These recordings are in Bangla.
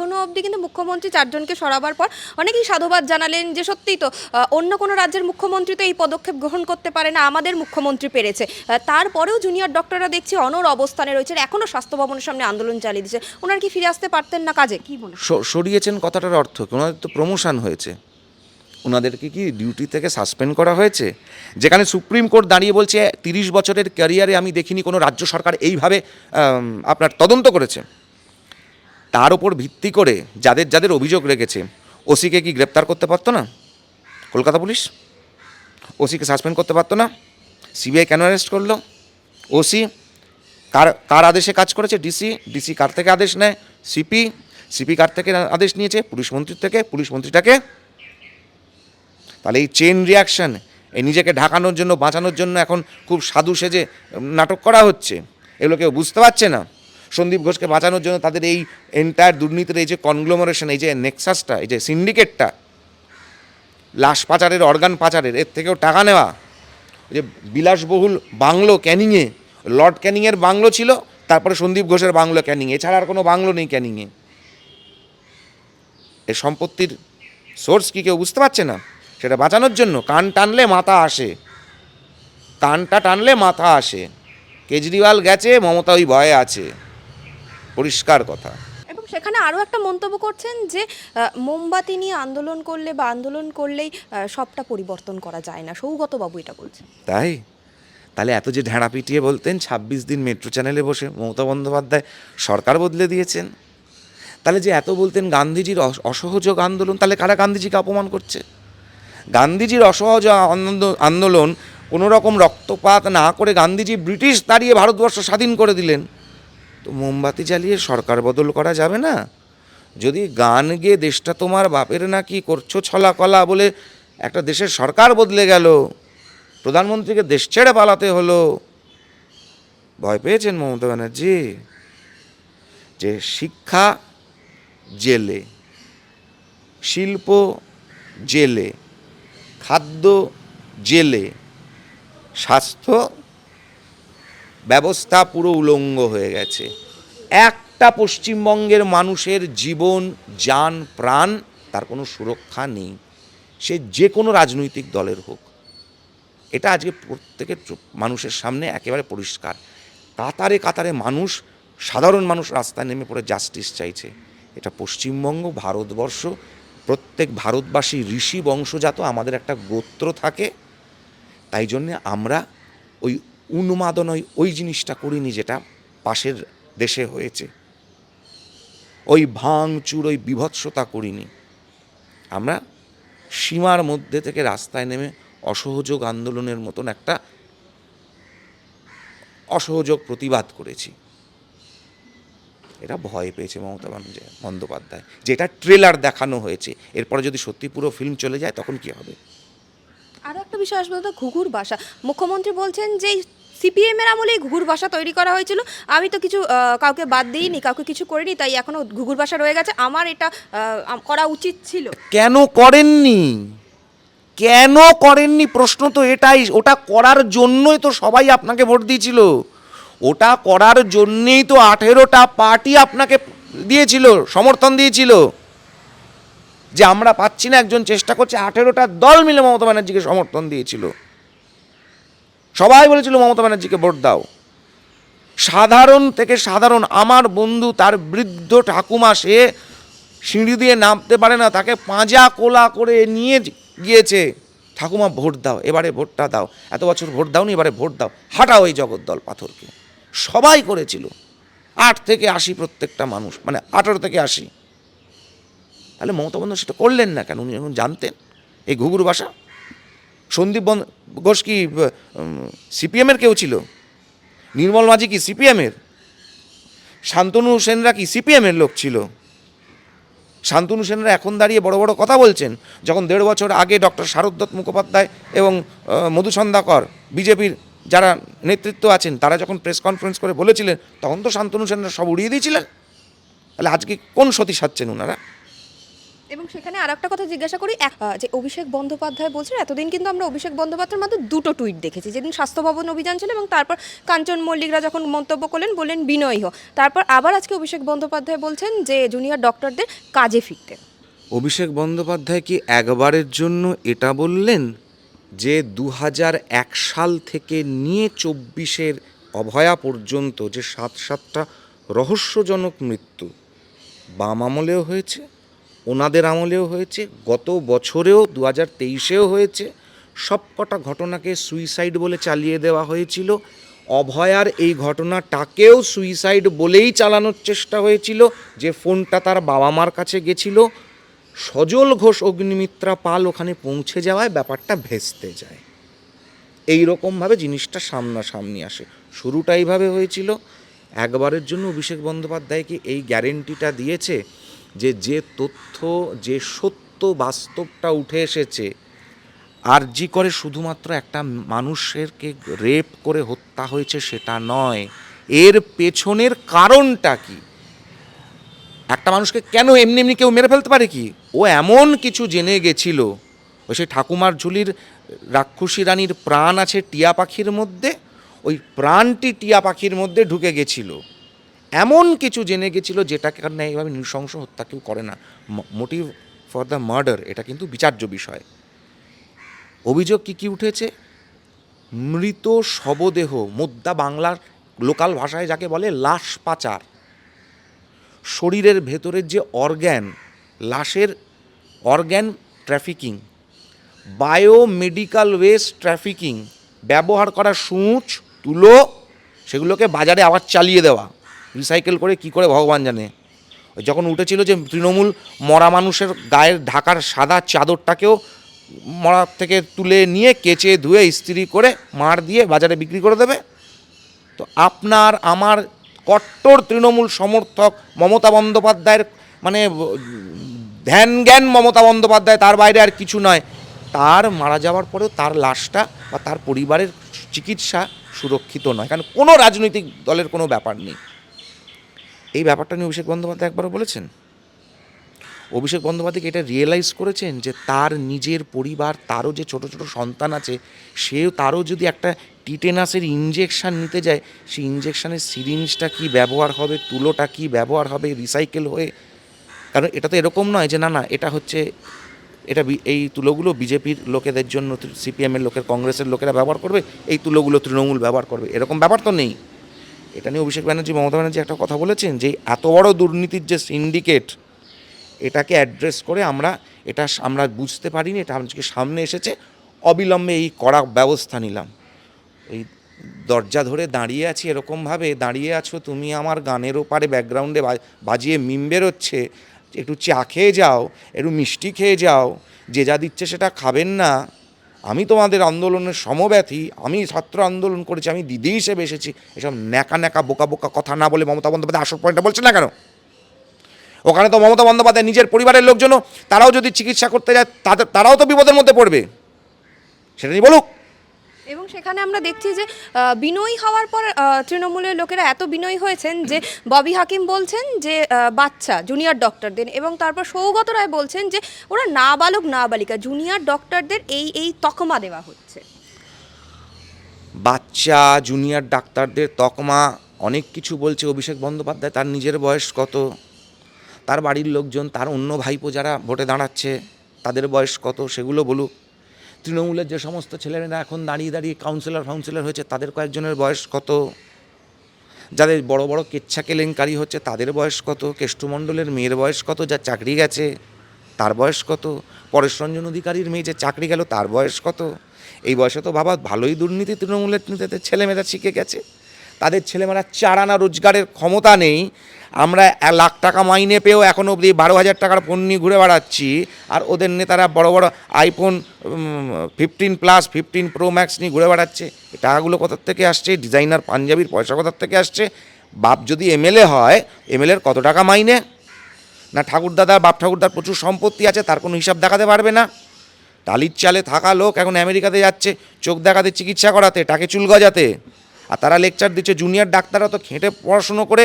এখনও অবধি কিন্তু মুখ্যমন্ত্রী চারজনকে সরাবার পর অনেকেই সাধুবাদ জানালেন যে সত্যিই তো অন্য কোনো রাজ্যের মুখ্যমন্ত্রী তো এই পদক্ষেপ গ্রহণ করতে পারে না, আমাদের মুখ্যমন্ত্রী পেরেছে। তারপরেও জুনিয়র ডক্টররা দেখছি অনর অবস্থানে রয়েছে এখনও স্বাস্থ্য ভবনের সামনে আন্দোলন চালিয়ে দিচ্ছে ওনার কি ফিরে আসতে পারতেন না কাজে? কি মনে সরিয়েছেন কথাটার অর্থ ওনাদের তো প্রমোশন হয়েছে। ওনাদেরকে কি ডিউটি থেকে সাসপেন্ড করা হয়েছে? যেখানে সুপ্রিম কোর্ট দাঁড়িয়ে বলছে, তিরিশ বছরের ক্যারিয়ারে আমি দেখিনি, কোনো রাজ্য সরকার এইভাবে আপনার তদন্ত করেছে। তার ওপর ভিত্তি করে যাদের যাদের অভিযোগ রেখেছে, ওসিকে কি গ্রেপ্তার করতে পারতো না? কলকাতা পুলিশ? ওসিকে সাসপেন্ড করতে পারতো না? সিবিআই কেন অ্যারেস্ট করল? ওসি কার কার আদেশে কাজ করেছে? ডিসি ডিসি কার থেকে আদেশ নেয়? সিপি সিপি কার থেকে আদেশ নিয়েছে? পুলিশ মন্ত্রীর থেকে? পুলিশ মন্ত্রীটাকে? তাহলে এই চেন রিয়াকশন এই নিজেকে ঢাকানোর জন্য, বাঁচানোর জন্য এখন খুব সাধু সেজে নাটক করা হচ্ছে। এগুলো কেউ বুঝতে পারছে না। সন্দীপ ঘোষকে বাঁচানোর জন্য তাদের এই এন্টায়ার দুর্নীতির এই যে কনগ্লোমারেশন এই যে নেক্সাসটা এই যে সিন্ডিকেটটা লাশ পাচারের অর্গান পাচারের, এর থেকেও টাকা নেওয়া যে বিলাসবহুল বাংলো ক্যানিংয়ে, লর্ড ক্যানিংয়ের বাংলো ছিল, তারপরে সন্দীপ ঘোষের বাংলো ক্যানিং এছাড়া আর কোনো বাংলো নেই ক্যানিংয়ে। এ সম্পত্তির সোর্স কি কেউ বুঝতে পারছে না? সেটা বাঁচানোর জন্য কান টানলে মাথা আসে, কানটা টানলে মাথা আসে, কেজরিওয়াল গেছে, মমতা ওই ভয়ে আছে। পরিষ্কার কথা। এবং সেখানে আরও একটা মন্তব্য করছেন যে মোমবাতি নিয়ে আন্দোলন করলে বা আন্দোলন করলেই সবটা পরিবর্তন করা যায় না। সৌগতবাবু এটা বলছেন। তাই? তাহলে এত যে ঢেঁড়া পিটিয়ে বলতেন ছাব্বিশ দিন মেট্রো চ্যানেলে বসে মমতা বন্দ্যোপাধ্যায় সরকার বদলে দিয়েছেন। তাহলে যে এত বলতেন গান্ধীজির অসহযোগ আন্দোলন তাহলে কারা গান্ধীজিকে অপমান করছে? গান্ধীজির অসহযোগ আন্দোলন কোনো রকম রক্তপাত না করে গান্ধীজি ব্রিটিশ দাঁড়িয়ে ভারতবর্ষ স্বাধীন করে দিলেন। তো মোমবাতি জ্বালিয়ে সরকার বদল করা যাবে না? যদি গান গেয়ে দেশটা তোমার বাপের না কি করছ ছলা কলা বলে একটা দেশের সরকার বদলে গেল, প্রধানমন্ত্রীকে দেশ ছেড়ে পালাতে হলো। ভয় পেয়েছেন মমতা ব্যানার্জি? যে শিক্ষা জেলে, শিল্প জেলে, খাদ্য জেলে, স্বাস্থ্য ব্যবস্থা পুরো উলঙ্গ হয়ে গেছে। একটা পশ্চিমবঙ্গের মানুষের জীবন, যান, প্রাণ, তার কোনো সুরক্ষা নেই। সে যে কোনো রাজনৈতিক দলের হোক। এটা আজকে প্রত্যেকের মানুষের সামনে একেবারে পরিষ্কার। কাতারে কাতারে মানুষ, সাধারণ মানুষ রাস্তায় নেমে পড়ে জাস্টিস চাইছে। এটা পশ্চিমবঙ্গ, ভারতবর্ষ, প্রত্যেক ভারতবাসী, ঋষি বংশজাত আমাদের একটা গোত্র থাকে। তাই জন্যে আমরা ওই উন্মাদন ওই জিনিসটা করিনি যেটা পাশের দেশে হয়েছে। ওই ভাঙচুর ওই বিভৎসতা করিনি। আমরা সীমার মধ্যে থেকে রাস্তায় নেমে অসহযোগ আন্দোলনের মতন একটা অসহযোগ প্রতিবাদ করেছি। এটা ভয় পেয়েছে মমতা বন্দ্যোপাধ্যায়। যেটা ট্রেলার দেখানো হয়েছে, এরপরে যদি সত্যি পুরো ফিল্ম চলে যায়, তখন কি হবে? আরও একটা বিষয় আসবে ঘুঘুর বাসা। মুখ্যমন্ত্রী বলছেন যে সিপিএম এর আমলেই ঘুঘুর বাসা তৈরি করা হয়েছিল। আমি তো কিছু কাউকে বাদ দিইনি, কাউকে কিছু করিনি, তাই এখনও ঘুঘুর বাসা রয়ে গেছে। আমার এটা করা উচিত ছিল। কেন করেননি? কেন করেননি? প্রশ্ন তো এটাই, ওটা করার জন্যই তো সবাই আপনাকে ভোট দিয়েছিল। ওটা করার জন্যেই তো আঠেরোটা পার্টি আপনাকে দিয়েছিল, সমর্থন দিয়েছিল। যে আমরা পাচ্ছি না, একজন চেষ্টা করছে আঠেরোটা দল মিলে মমতা ব্যানার্জিকে সমর্থন দিয়েছিল। সবাই বলেছিল, মমতা ব্যানার্জিকে ভোট দাও। সাধারণ থেকে সাধারণ আমার বন্ধু, তার বৃদ্ধ ঠাকুমা, সে সিঁড়ি দিয়ে নামতে পারে না, তাকে পাঁজা কোলা করে নিয়ে গিয়েছে। ঠাকুমা, ভোট দাও, এবারে ভোটটা দাও। এত বছর ভোট দাওনি, এবারে ভোট দাও। হাঁটাও এই জগদ্দল পাথরকে। সবাই করেছিল। আট থেকে আশি প্রত্যেকটা মানুষ মানে আঠারো থেকে আশি। তাহলে মমতা বন্দ্যোপাধ্যায় সেটা করলেন না কেন? উনি এখন জানতেন, এই ঘুঘুর বাসা? সন্দীপ ঘোষ কি সিপিএমের কেউ ছিল? নির্মল মাঝি কি সিপিএমের? শান্তনু সেনরা কি সিপিএমের লোক ছিল? শান্তনু সেনরা এখন দাঁড়িয়ে বড় বড় কথা বলছেন, যখন দেড় বছর আগে ডক্টর শারদত্ত মুখোপাধ্যায় এবং মধুসন্ধ্যাকর বিজেপির যারা নেতৃত্ব আছেন, তারা যখন প্রেস কনফারেন্স করে বলেছিলেন, তখন তো শান্তনু সেনরা সব উড়িয়ে দিয়েছিলেন। তাহলে আজকে কোন সতী সাচ্ছেন ওনারা এবং সেখানে আর একটা কথা জিজ্ঞাসা করি, এক- যে অভিষেক বন্দ্যোপাধ্যায় বলছেন, এতদিন কিন্তু আমরা অভিষেক বন্দ্যোপাধ্যায়ের মাত্র দুটো টুইট দেখেছি। যেদিন স্বাস্থ্য ভবন অভিযান ছিল এবং তারপর কাঞ্চন মল্লিকরা যখন মন্তব্য করলেন, বললেন, বিনয়ী হোক তারপর আবার আজকে অভিষেক বন্দ্যোপাধ্যায় বলছেন যে, জুনিয়র ডক্টরদের কাজে ফিরতে। অভিষেক বন্দ্যোপাধ্যায় কি একবারের জন্য এটা বললেন? যে দু সাল থেকে নিয়ে চব্বিশের অভয়া পর্যন্ত যে সাত সাতটা রহস্যজনক মৃত্যু বাম আমলেও হয়েছে ওনাদের আমলেও হয়েছে, গত বছরেও দু হাজার তেইশেও হয়েছে। সবকটা ঘটনাকে সুইসাইড বলে চালিয়ে দেওয়া হয়েছিল। অভয়ার এই ঘটনাটাকেও সুইসাইড বলেই চালানোর চেষ্টা হয়েছিল, যে ফোনটা তার বাবা মার কাছে গেছিল। সজল ঘোষ, অগ্নিমিত্রা পাল ওখানে পৌঁছে যাওয়ায় ব্যাপারটা ভেস্তে যায়। এই রকমভাবে জিনিসটা সামনাসামনি আসে। শুরুটা এইভাবে হয়েছিল। একবারের জন্য অভিষেক বন্দ্যোপাধ্যায়কে এই গ্যারেন্টিটা দিয়েছে যে যে তথ্য, যে সত্য বাস্তবটা উঠে এসেছে, আর জি করে শুধুমাত্র একটা মানুষেরকে রেপ করে হত্যা হয়েছে সেটা নয়। এর পেছনের কারণটা কি? একটা মানুষকে কেন এমনি এমনি কেউ মেরে ফেলতে পারে কি? ও এমন কিছু জেনে গেছিল। ওই সেই ঠাকুমার ঝুলির রাক্ষসী রানীর প্রাণ আছে টিয়া পাখির মধ্যে, ওই প্রাণটি টিয়া পাখির মধ্যে ঢুকে গেছিল। এমন কিছু জেনে গেছিল যেটাকে কারণে এইভাবে নৃশংস হত্যা কেউ করে না। মোটিভ ফর দ্য মার্ডার এটা কিন্তু বিচার্য বিষয়। অভিযোগ কি কি উঠেছে? মৃত শবদেহ মোদ্দা বাংলার লোকাল ভাষায় যাকে বলে লাশ পাচার। শরীরের ভেতরের যে অর্গ্যান লাশের organ trafficking biomedical waste trafficking ব্যবহার করা সূচ, তুলো, সেগুলোকে বাজারে আবার চালিয়ে দেওয়া। রিসাইকেল করে কি করে ভগবান জানে? যখন উঠেছিল যে তৃণমূল মরা মানুষের গায়ের ঢাকার সাদা চাদরটাকেও মরা থেকে তুলে নিয়ে কেচে ধুয়ে ইস্ত্রি করে মার দিয়ে বাজারে বিক্রি করে দেবে? তো আপনার, আমার কট্টর তৃণমূল সমর্থক মমতা বন্দ্যোপাধ্যায়ের মানে ধ্যান জ্ঞান মমতা বন্দ্যোপাধ্যায় তার বাইরে আর কিছু নয়। তার মারা যাওয়ার পরেও তার লাশটা বা তার পরিবারের চিকিৎসা সুরক্ষিত নয়। কারণ কোনো রাজনৈতিক দলের কোনো ব্যাপার নেই। এই ব্যাপারটা নিয়ে অভিষেক বন্দ্যোপাধ্যায় একবারও বলেছেন। অভিষেক বন্দ্যোপাধ্যায় এটা রিয়েলাইজ করেছেন যে তার নিজের পরিবার, তারও যে ছোট ছোট সন্তান আছে, সেও, তারও যদি একটা টিটেনাসের ইঞ্জেকশান নিতে যায়, সেই ইঞ্জেকশানের সিরিঞ্জটা কি ব্যবহার হবে, তুলোটা কি ব্যবহার হবে রিসাইকেল হয়ে? কারণ এটা তো এরকম নয় যে না না, এটা হচ্ছে, এটা এই তুলোগুলো বিজেপির লোকেদের জন্য, সিপিএমের লোকের, কংগ্রেসের লোকেরা ব্যবহার করবে, এই তুলোগুলো তৃণমূল ব্যবহার করবে, এরকম ব্যাপার তো নেই। এটা নিয়ে অভিষেক ব্যানার্জি, মমতা ব্যানার্জি একটা কথা বলেছেন যে এত বড় দুর্নীতির যে সিন্ডিকেট এটাকে অ্যাড্রেস করে আমরা এটা আমরা বুঝতে পারিনি, এটা আজকে সামনে এসেছে, অবিলম্বে এই কড়া ব্যবস্থা নিলাম। এই দরজা ধরে দাঁড়িয়ে আছি এরকমভাবে, দাঁড়িয়ে আছো তুমি আমার গানের ওপারে ব্যাকগ্রাউন্ডে বাজিয়ে মিম বেরোচ্ছে, একটু চা খেয়ে যাও, একটু মিষ্টি খেয়ে যাও, যে যা দিচ্ছে সেটা খাবেন না। আমি তোমাদের আন্দোলনের সমব্যথী, আমি ছাত্র আন্দোলন করেছি, আমি দিদি হিসেবে এসেছি। এসব ন্যাকা ন্যাকা বোকা বোকা কথা না বলে মমতা বন্দ্যোপাধ্যায় আসল পয়েন্টটা বলছে না কেন? ওখানে তো মমতা বন্দ্যোপাধ্যায় নিজের পরিবারের লোকজনও, তারাও যদি চিকিৎসা করতে যায়, তাদের তারাও তো বিপদের মধ্যে পড়বে। সেটা নিয়ে বলুক। এবং সেখানে আমরা দেখছি যে বিনয়ী হওয়ার পর তৃণমূলের লোকেরা এত বিনয়ী হয়েছেন যে, ববি হাকিম বলছেন যে বাচ্চা জুনিয়র ডক্টরদের এবং তারপর সৌগত রায় বলছেন যে, ওরা নাবালক, নাবালিকা জুনিয়র ডক্টরদের এই এই তকমা দেওয়া হচ্ছে। বাচ্চা জুনিয়র ডাক্তারদের তকমা, অনেক কিছু বলছে অভিষেক বন্দ্যোপাধ্যায়, তার নিজের বয়স কত? তার বাড়ির লোকজন, তার অন্য ভাইপো যারা ভোটে দাঁড়াচ্ছে, তাদের বয়স কত? সেগুলো বলুক। তৃণমূলের যে সমস্ত ছেলেমেয়েরা এখন দাঁড়িয়ে দাঁড়িয়ে কাউন্সিলর ফাউন্সিলর হয়েছে, তাদের কয়েকজনের বয়স কত? যাদের বড় বড় কেচ্ছা কেলেঙ্কারি হচ্ছে, তাদের বয়স কত? কেষ্টমণ্ডলের মেয়ের বয়স কত? যা চাকরি গেছে, তার বয়স কত? পরেশরঞ্জন অধিকারীর মেয়ে যে চাকরি গেল, তার বয়স কত? এই বয়সে তো বাবা ভালোই দুর্নীতি তৃণমূলের নেতাদের ছেলেমেয়েরা শিখে গেছে। তাদের ছেলেমেয়েরা চার আনা রোজগারের ক্ষমতা নেই। আমরা লাখ টাকা মাইনে পেয়েও এখন অবধি বারো হাজার টাকার ফোন নিয়ে ঘুরে বেড়াচ্ছি। আর ওদের নেতারা বড় বড় iPhone fifteen plus fifteen pro max নিয়ে ঘুরে বেড়াচ্ছে। টাকাগুলো কোথার থেকে আসছে? ডিজাইনার পাঞ্জাবির পয়সা কোথার থেকে আসছে? বাপ যদি এমএলএ হয় এমএলএর কত টাকা মাইনে? না ঠাকুরদাদার, বাপ ঠাকুরদার প্রচুর সম্পত্তি আছে, তার কোনো হিসাব দেখাতে পারবে না। টালির চালে থাকা লোক এখন আমেরিকাতে যাচ্ছে, চোখ দেখাতে চিকিৎসা করাতে, টাকে চুল গজাতে। আর তারা লেকচার দিচ্ছে জুনিয়র ডাক্তাররা তো খেঁটে পড়াশুনো করে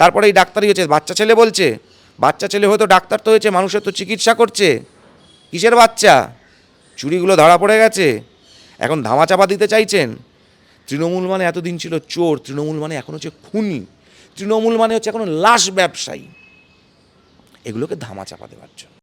তারপরে এই ডাক্তারই হয়েছে বাচ্চা ছেলে বলছে, বাচ্চা ছেলে হয়তো ডাক্তার তো হয়েছে, মানুষের তো চিকিৎসা করছে, কিসের বাচ্চা? চুরিগুলো ধরা পড়ে গেছে, এখন ধামাচাপা দিতে চাইছেন। তৃণমূল মানে এতদিন ছিল চোর, তৃণমূল মানে এখন হচ্ছে খুনি, তৃণমূল মানে হচ্ছে এখন লাশ ব্যবসায়ী। এগুলোকে ধামাচাপা দেওয়ার জন্য।